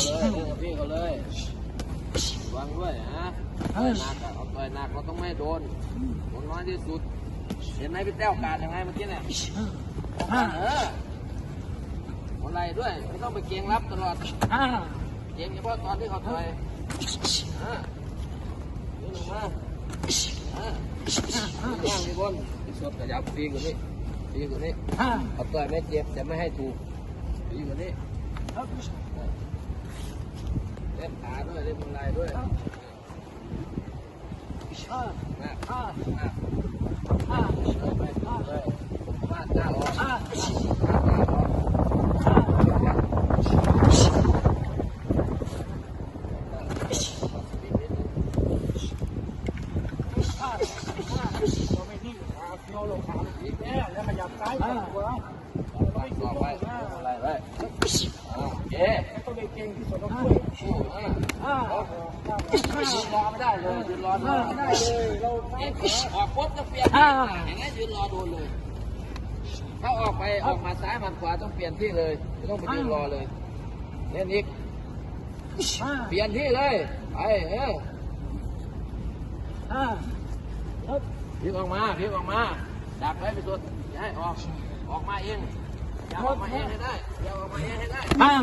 พี่เขาเลยพี่เขาเลยวางด้วยฮะต่อยหนักอะเอาต่อยหนักเราต้องไม่โดนโดนน้อยที่สุด เห็นไหมพี่แต้วการยังไงเมื่อกี้เนี่ยเออหัวไหล่ด้วยไม่ต้องไปเกียงรับตลอดเกียงเฉพาะตอนที่เขาต่อยอ่านี่ลงมาอ่าย่างพี่บนพี่สดขยับปีกว่านี้ปีกว่านี้เอาต่อยไม่เจ็บแต่ไม่ให้ถูกปีกว่านี้ เล่นขาด้วยเล่นมือลายด้วยอานาอ่าหน้าอ่าเลยไปเลยมาหน้าออกอ่าหน้าออกอีกแย่แล้วขยับซ้ายขยับขวาต่อไปอะไรไปโอเคต้องได้เก่งที่สุดต้องช่วยสู้อะอ่ายืน รอไม่ได้เลยยืนรอไม่ได้เลยเราออกปุ๊บก็เปลี่ยนเห็นไหมยืนรอโดนเลยถ้าออกไปออกมาซ้ายมาขวาต้องเปลี่ยนที่เลยไม่ต้องไปยืนรอเลยเล่นอีกเปลี่ยนที่เลยไปเอออ่าครับพลิกออกมาพลิกออกมาดักไว้ไปสุดอย่าให้ออกออกมาเองอย่าออกมาเองให้ได้อย่าออกมาเองให้ได้ปัง